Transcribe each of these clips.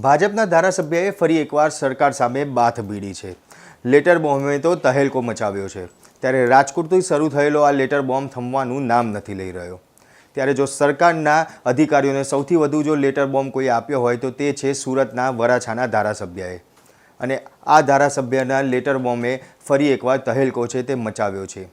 ભાજપના ધારાસભ્યએ ફરી એકવાર સરકાર સામે બાથ ભીડી છે. લેટર બોમ્બે તો તહેલકો મચાવ્યો છે. ત્યારે રાજકોટથી શરૂ થયેલો આ લેટર બોમ્બ થમવાનું નામ નથી લઈ રહ્યો. ત્યારે જો સરકારના અધિકારીઓને સૌથી વધુ જો લેટર બોમ્બ કોઈ આપ્યો હોય તો તે છે સુરતના વરાછાના ધારાસભ્યએ. અને આ ધારાસભ્યના લેટર બોમ્બે ફરી એકવાર તહેલકો છે તે મચાવ્યો છે.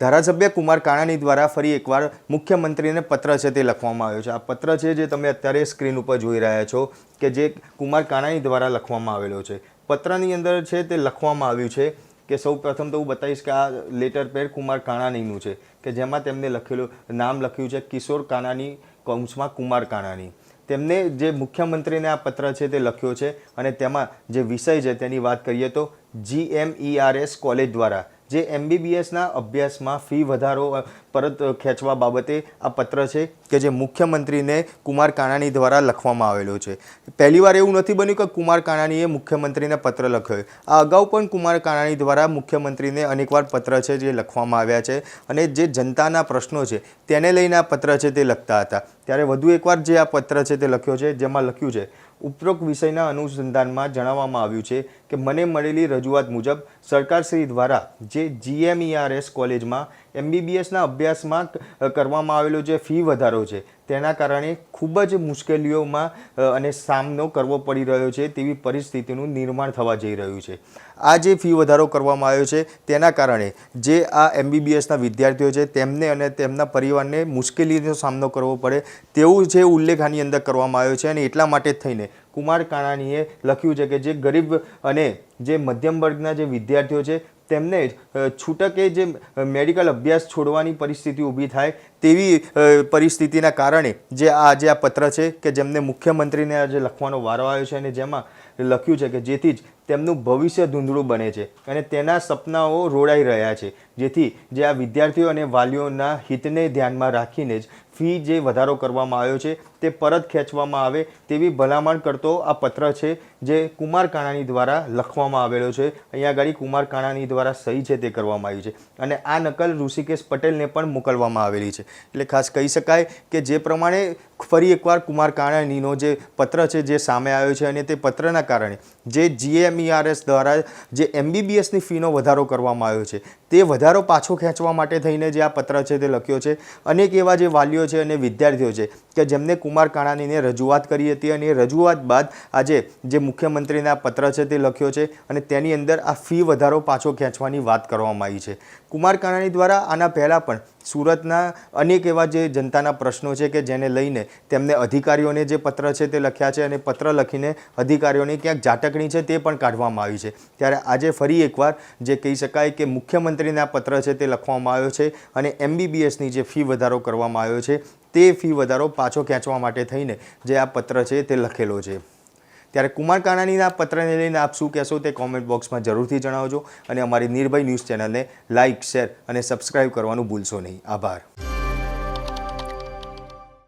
ધારાસભ્ય કુમાર કાણાની દ્વારા ફરી એકવાર મુખ્યમંત્રીને પત્ર છે તે લખવામાં આવ્યો છે. આ પત્ર છે જે તમે અત્યારે સ્ક્રીન ઉપર જોઈ રહ્યા છો કે જે કુમાર કાણાની દ્વારા લખવામાં આવેલો છે. પત્રની અંદર છે તે લખવામાં આવ્યું છે કે સૌ પ્રથમ તો હું બતાવીશ કે આ લેટર પેડ કુમાર કાણાનીનું છે, કે જેમાં તેમને લખેલું નામ લખ્યું છે કિશોર કાણાની કૌંસમાં કુમાર કાણાની. તેમને જે મુખ્યમંત્રીને આ પત્ર છે તે લખ્યો છે અને તેમાં જે વિષય છે તેની વાત કરીએ તો જીએમઈઆરએસ કોલેજ દ્વારા જે એમબીબીએસના અભ્યાસમાં ફી વધારો પરત ખેંચવા બાબતે આ પત્ર છે કે જે મુખ્યમંત્રીને કુમાર કાનાણી દ્વારા લખવામાં આવેલો છે. પહેલીવાર એવું નથી બન્યું કે કુમાર કાનાણીએ મુખ્યમંત્રીને પત્ર લખ્યો આ અગાઉ પણ કુમાર કાનાણી દ્વારા મુખ્યમંત્રીને અનેકવાર પત્ર છે જે લખવામાં આવ્યા છે અને જે જનતાના પ્રશ્નો છે તેને લઈને આ પત્ર છે તે લખતા હતા. ત્યારે વધુ એકવાર જે આ પત્ર છે તે લખ્યો છે, જેમાં લખ્યું છે ઉપરોક્ત વિષયના અનુસંધાનમાં જણાવવામાં આવ્યું છે કે મને મળેલી રજૂઆત મુજબ સરકારશ્રી દ્વારા જે જીએમઈઆરએસ કોલેજમાં એમબીબીએસના અભ્યાસમાં કરવામાં આવેલો જે ફી વધારો છે, તેના કારણે ખૂબ જ મુશ્કેલીઓમાં અને સામનો કરવો પડી રહ્યો છે તેવી પરિસ્થિતિનું નિર્માણ થવા જઈ રહ્યું છે. આ જે ફી વધારો કરવામાં આવ્યો છે, તેના કારણે જે આ એમબીબીએસના વિદ્યાર્થીઓ છે, તેમને અને તેમના પરિવારને મુશ્કેલીનો સામનો કરવો પડે તેવું જે ઉલ્લેખ આની અંદર કરવામાં આવ્યો છે અને એટલા માટે થઈને કુમાર કાણાણીએ લખ્યું છે કે જે ગરીબ અને જે મધ્યમ વર્ગના જે વિદ્યાર્થીઓ છે તેમને જ, છૂટકે જે મેડિકલ અભ્યાસ છોડવાની પરિસ્થિતિ ઊભી થાય તેવી પરિસ્થિતિના કારણે જે આ જે આ પત્ર છે કે જેમને મુખ્યમંત્રીને આજે લખવાનો વારો આવ્યો છે અને જેમાં લખ્યું છે કે જેથી જ તેમનું ભવિષ્ય ધૂંધળું બને છે અને તેના સપનાઓ રોડાઈ રહ્યા છે. જેથી જે આ વિદ્યાર્થીઓ અને વાલીઓના હિતને ધ્યાનમાં રાખીને જ ફી જે વધારો કરવામાં આવ્યો છે તે પરત ખેંચવામાં આવે તેવી ભલામણ કરતો આ પત્ર છે જે કુમાર કાણાની દ્વારા લખવામાં આવેલો છે. અહીંયા આગળ કુમાર કાણાણી દ્વારા સહી છે તે કરવામાં આવી છે. અને આ નકલ ઋષિકેશ પટેલને પણ મોકલવામાં આવેલી છે. એટલે ખાસ કહી શકાય કે જે પ્રમાણે ફરી એકવાર કુમાર કાણાનીનો જે પત્ર છે જે સામે આવ્યો છે અને તે પત્રના કારણે જે જીએમઈઆરએસ દ્વારા જે એમબીબીએસની ફીનો વધારો કરવામાં આવ્યો છે, તે વધારો પાછો ખેંચવા માટે થઈને જે આ પત્ર છે તે લખ્યો છે. અનેક એવા જે વાલીઓ છે અને વિદ્યાર્થીઓ છે કે જેમને કુમાર કાણાનીને રજૂઆત કરી હતી અને એ રજૂઆત બાદ આજે જે મુખ્યમંત્રીના પત્ર છે તે લખ્યો છે અને તેની અંદર આ ફી વધારો પાછો ખેંચવાની વાત કરવામાં આવી છે. કુમાર કાણાની દ્વારા આના પહેલાં પણ સુરતના અનેક એવા જે જનતાના પ્રશ્નો છે કે જેને લઈને તેમને અધિકારીઓને જે પત્ર છે તે લખ્યા છે અને પત્ર લખીને અધિકારીઓની ક્યાંક ઝાટકણી છે તે પણ કાઢવામાં આવી છે. ત્યારે આજે ફરી એકવાર જે કહી શકાય કે મુખ્યમંત્રીના પત્ર છે તે લખવામાં આવ્યો છે અને એમબીબીએસની જે ફી વધારો કરવામાં આવ્યો છે તે ફી વધારો પાછો ખેંચવા માટે થઈને જે આ પત્ર છે તે લખેલો છે. ત્યારે કુમાર કાનાણીના પત્રને લઈને આપ શું કહેશો તે કોમેન્ટ બોક્સમાં જરૂરથી જણાવજો અને અમારી નિર્ભય ન્યૂઝ ચેનલને લાઇક શેર અને સબસ્ક્રાઇબ કરવાનું ભૂલશો નહીં. આભાર.